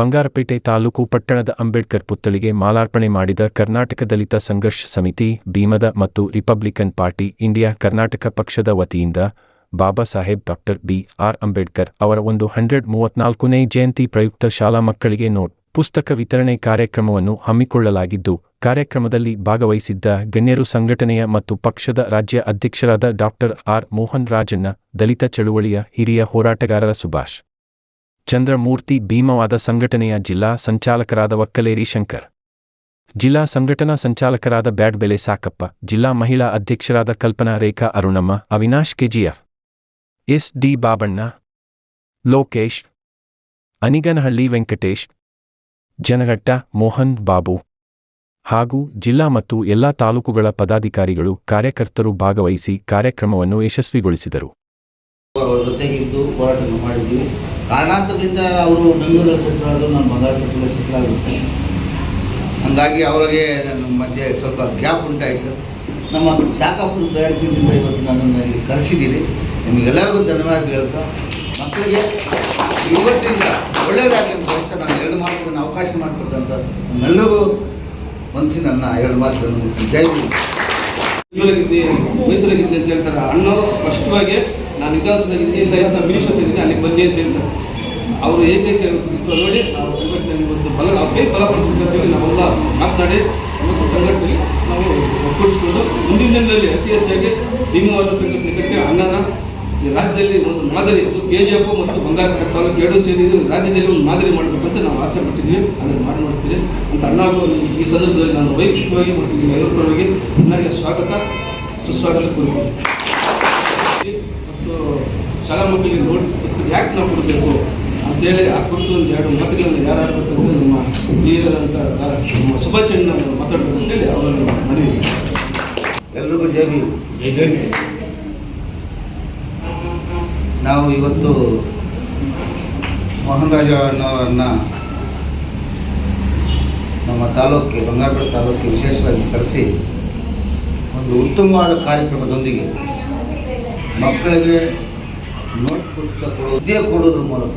ಬಂಗಾರಪೇಟೆ ತಾಲೂಕು ಪಟ್ಟಣದ ಅಂಬೇಡ್ಕರ್ ಪುತ್ಥಳಿಗೆ ಮಾಲಾರ್ಪಣೆ ಮಾಡಿದ ಕರ್ನಾಟಕ ದಲಿತ ಸಂಘರ್ಷ ಸಮಿತಿ, ಭೀಮದ ಮತ್ತು ರಿಪಬ್ಲಿಕನ್ ಪಾರ್ಟಿ, ಇಂಡಿಯಾ ಕರ್ನಾಟಕ ಪಕ್ಷದ ವತಿಯಿಂದ Baba Saheb doctor B. R. Ambedkar ಅವರ ಒಂದು ಹಂಡ್ರೆಡ್ ಮೂವತ್ನಾಲ್ಕನೇ ಜಯಂತಿ ಪ್ರಯುಕ್ತ ಶಾಲಾ ಮಕ್ಕಳಿಗೆ ನೋಟ್, ಪುಸ್ತಕ ವಿತರಣೆ ಕಾರ್ಯಕ್ರಮವನ್ನು ಹಮ್ಮಿಕೊಳ್ಳಲಾಗಿದ್ದು, ಕಾರ್ಯಕ್ರಮದಲ್ಲಿ ಭಾಗವಹಿಸಿದ್ದ ಗಣ್ಯರು ಸಂಘಟನೆಯ ಮತ್ತು ಪಕ್ಷದ ರಾಜ್ಯ ಅಧ್ಯಕ್ಷರಾದ ಡಾಕ್ಟರ್ ಆರ್. ಮೋಹನ್ ರಾಜಣ್ಣ, ದಲಿತ ಚಳುವಳಿಯ ಹಿರಿಯ ಹೋರಾಟಗಾರರ ಸುಭಾಷ್. ಚಂದ್ರಮೂರ್ತಿ ಭೀಮವಾದ ಸಂಘಟನೆಯ ಜಿಲ್ಲಾ ಸಂಚಾಲಕರಾದ ವಕ್ಕಲೇರಿ ಶಂಕರ್. ಜಿಲ್ಲಾ ಸಂಘಟನಾ ಸಂಚಾಲಕರಾದ ಬ್ಯಾಡ್ಬೆಲೆ ಸಾಕಪ್ಪ, ಜಿಲ್ಲಾ ಮಹಿಳಾ ಅಧ್ಯಕ್ಷರಾದ Kalpana Rekha, Arunamma, Avinash KGF, S D Babanna, Lokesh, Aniganahalli Venkatesh, Janaghatta, Mohan Babu ಹಾಗೂ ಜಿಲ್ಲಾ ಮತ್ತು ಎಲ್ಲಾ ತಾಲೂಕುಗಳ ಪದಾಧಿಕಾರಿಗಳು, ಕಾರ್ಯಕರ್ತರು ಭಾಗವಹಿಸಿ ಕಾರ್ಯಕ್ರಮವನ್ನು ಯಶಸ್ವಿಗೊಳಿಸಿದರು. ಅವರ ಜೊತೆಗಿದ್ದು ಹೋರಾಟವನ್ನು ಮಾಡಿದ್ದೀವಿ. ಕಾರಣಾಂತರದಿಂದ ಅವರು ಬೆಂಗಳೂರಲ್ಲಿ ಸೆಟ್ಲ್ ಆದರು ನಾನು ಬಂಗಾರಪೇಟೆಯಲ್ಲಿ ಸೆಟ್ಲ್ ಆಗುತ್ತೆ ಹಾಗಾಗಿ ಅವರಿಗೆ ನನ್ನ ಮಧ್ಯೆ ಸ್ವಲ್ಪ ಗ್ಯಾಪ್ ಉಂಟಾಯಿತು. ನಮ್ಮ ಸಾಕಪ್ಪನ ಪ್ರಯತ್ನದಿಂದ ಇವತ್ತು ನನ್ನನ್ನು ಇಲ್ಲಿ ಕರೆಸಿದ್ದೀರಿ. ನಿಮಗೆಲ್ಲರಿಗೂ ಧನ್ಯವಾದ ಹೇಳ್ತಾ, ಮಕ್ಕಳಿಗೆ ಇವತ್ತಿಂದ ಒಳ್ಳೆಯದಾಗಲಿ ಅಂತ ನಾನು ಎರಡು ಮಾತುಗಳನ್ನು ಅವಕಾಶ ಮಾಡಿಕೊಟ್ಟಂತ ನಮ್ಮೆಲ್ಲರಿಗೂ ಮನಸ್ಸಿ ನನ್ನ ಎರಡು ಮಾತುಗಳನ್ನು ಜೈ ಹಿಂದ್. ಅಂತ ಹೇಳ್ತಾರೆ, ಅಣ್ಣವರು ಸ್ಪಷ್ಟವಾಗಿ ನಾನು ವಿಧಾನಸಭೆಗೆ ಇಲ್ಲ ಇಂತ ಮಿನಿಸ್ಟರ್ ಇದ್ದೀನಿ ಅಲ್ಲಿಗೆ ಬಂದೆ ಅಂತ ಹೇಳ್ತಾರೆ. ಅವರು ವ್ಯಕ್ತಿತ್ವ ನೋಡಿ, ನಾವು ಸಂಘಟನೆ ಒಂದು ಬಲ ಕೈ ಬಲಪಡಿಸಬೇಕಂತೇಳಿ ನಾವೆಲ್ಲ ಮಾತನಾಡಿ ಒಂದು ಸಂಘಟನೆಗೆ ನಾವು ಒಪ್ಪಿಸ್ಕೊಂಡು ಮುಂದಿನ ದಿನದಲ್ಲಿ ಅತಿ ಹೆಚ್ಚಾಗಿ ಭೀಮವಾದ ಕಟ್ಟಿ ಅಣ್ಣನ ಈ ರಾಜ್ಯದಲ್ಲಿ ಒಂದು ಮಾದರಿ ಕೆ ಜಿ ಎಫ್ ಮತ್ತು ಬಂಗಾರಪೇಟೆ ತಾಲೂಕು ಎರಡು ಸೇರಿ ರಾಜ್ಯದಲ್ಲಿ ಒಂದು ಮಾದರಿ ಮಾಡಬೇಕಂತ ನಾವು ಆಸೆ ಪಟ್ಟಿದ್ವಿ ಅದನ್ನು ಮಾಡಿ ಮಾಡಿಸ್ತೀವಿ ಅಂತ ಅಣ್ಣಾಗೂ ಈ- ಸಂದರ್ಭದಲ್ಲಿ ನಾನು ವೈಯಕ್ತಿಕವಾಗಿ ಮತ್ತು ಎಲ್ಲರ ಪರವಾಗಿ ಅಣ್ಣಗೆ ಸ್ವಾಗತ, ಸುಸ್ವಾಗತ ಶಾಲಾ ಮಕ್ಕಳಿಗೆ ನೋಟ್ ಪುಸ್ತಕ ಯಾಕೆ ನಾವು ಕೊಡಬೇಕು? ಅಂತೇಳಿ ಆ ಕುರಿತು ಒಂದು ಎರಡು ಮಾತುಗಳನ್ನು ಯಾರು ಆಡಬೇಕಂತ ನಮ್ಮ ಹಿರಿಯರಂತ ನಮ್ಮ ಸುಭಾಷಣ್ಣ ಮಾತಾಡಬೇಕು ಅಂತೇಳಿ ಅವರನ್ನು ಮನವಿ ಎಲ್ರಿಗೂ ಜೈ ಜೈ ನಾವು ಇವತ್ತು ಮೋಹನ್ ರಾಜಣ್ಣವರನ್ನು ನಮ್ಮ ತಾಲೂಕಿಗೆ ಬಂಗಾರಪೇಟೆ ತಾಲೂಕಿಗೆ ವಿಶೇಷವಾಗಿ ಕರೆಸಿ ಒಂದು ಉತ್ತಮವಾದ ಕಾರ್ಯಕ್ರಮದೊಂದಿಗೆ ಮಕ್ಕಳಿಗೆ ನೋಟ್ ಪುಸ್ತಕ ಕೊಡೋದ್ರ ಮೂಲಕ.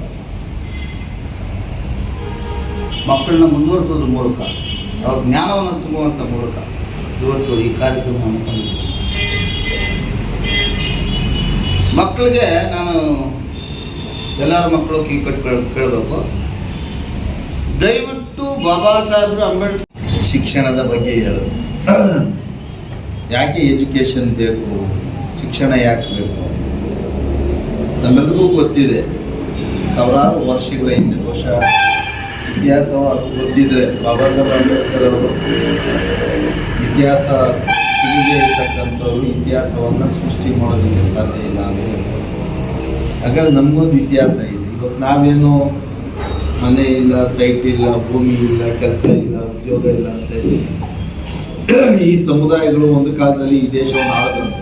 ಮಕ್ಕಳನ್ನ ಮುಂದುವರಿಸೋದ್ರ ಮೂಲಕ. ಅವ್ರ ಜ್ಞಾನವನ್ನು ತುಂಬುವಂಥ ಮೂಲಕ ಇವತ್ತು ಈ ಕಾರ್ಯಕ್ರಮ ಹಮ್ಮಿಕೊಂಡಿದ್ದೀವಿ. ಮಕ್ಕಳಿಗೆ ನಾನು ಎಲ್ಲರ ಮಕ್ಕಳು ಕೀ ಕಟ್ ಕೇಳಬೇಕು. ದಯವಿಟ್ಟು ಬಾಬಾ ಸಾಹೇಬ್ರು ಅಂಬೇಡ್ಕರ್ ಶಿಕ್ಷಣದ ಬಗ್ಗೆ ಹೇಳೋದು ಯಾಕೆ ಎಜುಕೇಷನ್ ಬೇಕು? ಶಿಕ್ಷಣ ಯಾಕೆ ಬೇಕು? ನಮ್ಮೆಲ್ಲರಿಗೂ ಗೊತ್ತಿದೆ. ಸಾವಿರಾರು ವರ್ಷಗಳ ಹಿಂದೆ ವರ್ಷ ಇತಿಹಾಸ ಗೊತ್ತಿದ್ರೆ ಬಾಬಾ ಸಾಹೇಬ್ ಅಂಬೇಡ್ಕರ್ ಅವರು ಇತಿಹಾಸ ತಿಳಿದೇ ಇರ್ತಕ್ಕಂಥವ್ರು ಇತಿಹಾಸವನ್ನು ಸೃಷ್ಟಿ ಮಾಡೋದಕ್ಕೆ ಸಾಧ್ಯ ಇಲ್ಲ ಅಂತ. ಹಾಗಾದ್ರೆ ನಮಗೊಂದು ಇತಿಹಾಸ ಇದೆ. ಇವತ್ತು ನಾವೇನು ಮನೆ ಇಲ್ಲ ಸೈಟ್ ಇಲ್ಲ, ಭೂಮಿ ಇಲ್ಲ, ಕೆಲಸ ಇಲ್ಲ, ಉದ್ಯೋಗ ಇಲ್ಲ ಅಂತ ಈ ಸಮುದಾಯಗಳು ಒಂದು ಕಾಲದಲ್ಲಿ ಈ ದೇಶವನ್ನು ಆಳದಂತ,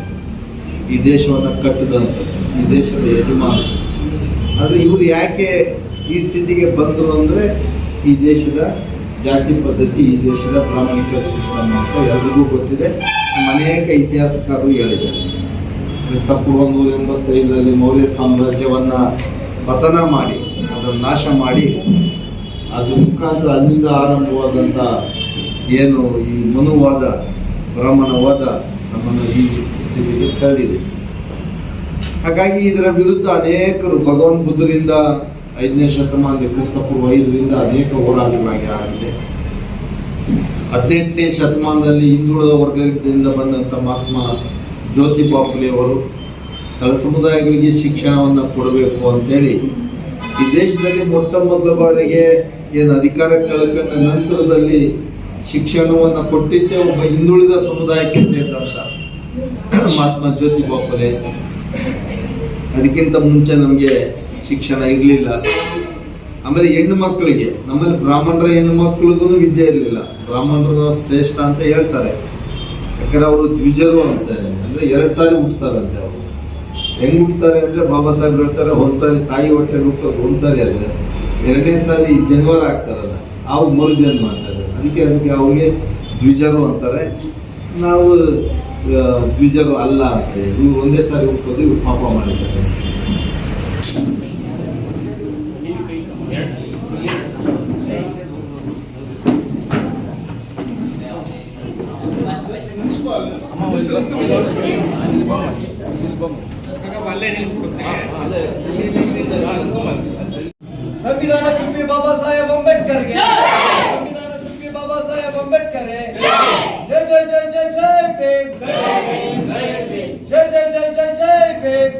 ಈ ದೇಶವನ್ನು ಕಟ್ಟದಂತ. ಈ ದೇಶದ ಯಜಮಾನ. ಆದರೆ ಇವರು ಯಾಕೆ ಈ ಸ್ಥಿತಿಗೆ ಬಂದರು ಅಂದರೆ ಈ ದೇಶದ ಜಾತಿ ಪದ್ಧತಿ, ಈ ದೇಶದ ಪ್ರಾಮಾಣಿಕ ಸಿಸ್ಟಮ್ ಅಂತ ಎಲ್ರಿಗೂ ಗೊತ್ತಿದೆ. ಅನೇಕ ಇತಿಹಾಸಕಾರರು ಹೇಳಿದ್ದಾರೆ. ಕ್ರಿಸ್ತಪೂರ್ವ ನೂರ ಎಂಬತ್ತೈದರಲ್ಲಿ ಮೌರ್ಯ ಸಾಮ್ರಾಜ್ಯವನ್ನು ಪತನ ಮಾಡಿ, ಅದನ್ನು ನಾಶ ಮಾಡಿ, ಅದು ಮುಖಾಂತರ ಅಲ್ಲಿಂದ ಆರಂಭವಾದಂಥ ಏನು ಈ ಮನುವಾದ, ಬ್ರಾಹ್ಮಣವಾದ ನಮ್ಮನ್ನು ಈ ಸ್ಥಿತಿಗೆ ತಳ್ಳಿದೆ. ಹಾಗಾಗಿ ಇದರ ವಿರುದ್ಧ ಅನೇಕರು ಭಗವಾನ್ ಬುದ್ಧರಿಂದ ಐದನೇ ಶತಮಾನದ ಕ್ರಿಸ್ತಪೂರ್ವ ಐದರಿಂದ ಅನೇಕ ಹೋರಾಟಗಳಾಗಿ ಆಗಿದೆ ಹದಿನೆಂಟನೇ ಶತಮಾನದಲ್ಲಿ ಹಿಂದುಳಿದ ವರ್ಗದಿಂದ ಬಂದಂಥ ಮಹಾತ್ಮ ಜ್ಯೋತಿ ಬಾಪುಲಿ ಅವರು ತಳ ಸಮುದಾಯಗಳಿಗೆ ಶಿಕ್ಷಣವನ್ನು ಕೊಡಬೇಕು ಅಂತೇಳಿ ಈ ದೇಶದಲ್ಲಿ ಮೊಟ್ಟ ಮೊದಲ ಬಾರಿಗೆ ಏನು ಅಧಿಕಾರ ಕಳ್ಕೊಂಡ ನಂತರದಲ್ಲಿ ಶಿಕ್ಷಣವನ್ನು ಕೊಟ್ಟಿದ್ದೇ ಒಬ್ಬ ಹಿಂದುಳಿದ ಸಮುದಾಯಕ್ಕೆ ಸೇರಿದಂಥ ಮಹಾತ್ಮ ಜ್ಯೋತಿ ಫುಲೆ ಅದಕ್ಕಿಂತ ಮುಂಚೆ ನಮಗೆ ಶಿಕ್ಷಣ ಇರಲಿಲ್ಲ. ಆಮೇಲೆ ಹೆಣ್ಣು ಮಕ್ಕಳಿಗೆ, ನಮ್ಮಲ್ಲಿ ಬ್ರಾಹ್ಮಣರ ಹೆಣ್ಣು ಮಕ್ಕಳಿಗೂ ವಿದ್ಯೆ ಇರಲಿಲ್ಲ. ಬ್ರಾಹ್ಮಣರು ಶ್ರೇಷ್ಠ ಅಂತ ಹೇಳ್ತಾರೆ. ಯಾಕಂದ್ರೆ ಅವರು ದ್ವಿಜರು ಅಂತಾರೆ ಅಂದ್ರೆ ಎರಡು ಸಾರಿ ಹುಟ್ಟುತ್ತಾರಂತೆ ಅವರು. ಹೆಂಗ್ ಹುಟ್ಟುತ್ತಾರೆ ಅಂದ್ರೆ ಬಾಬಾ ಸಾಹೇಬ್ ಹೇಳ್ತಾರೆ ಒಂದ್ಸಾರಿ ತಾಯಿ ಹೊಟ್ಟೆ ಹುಟ್ಟೋದು ಒಂದ್ಸಾರಿ ಆದ್ರೆ ಎರಡನೇ ಸಾರಿ ಜನ್ಮರ ಆಗ್ತಾರಲ್ಲ, ಅವ್ರು ಮರು ಜನ್ಮ ಅಂತಾರೆ ಅದಕ್ಕೆ ಅದಕ್ಕೆ ಅವ್ರಿಗೆ ದ್ವಿಜರು ಅಂತಾರೆ. ನಾವು द्विजर अल वे सारी उप पाप मैं संविधान शिल्पी बाबा साहेब अंबेडकर ಸಾಹೇಬ್ ಅಂಬೇಡ್ಕರ್ ಜೈ ಜೈ ಜೈ ಜೈ ಜೈ ಭೀಮ್ ಜೈ ಜೈ ಜೈ ಜೈ ಜೈ ಭೀಮ್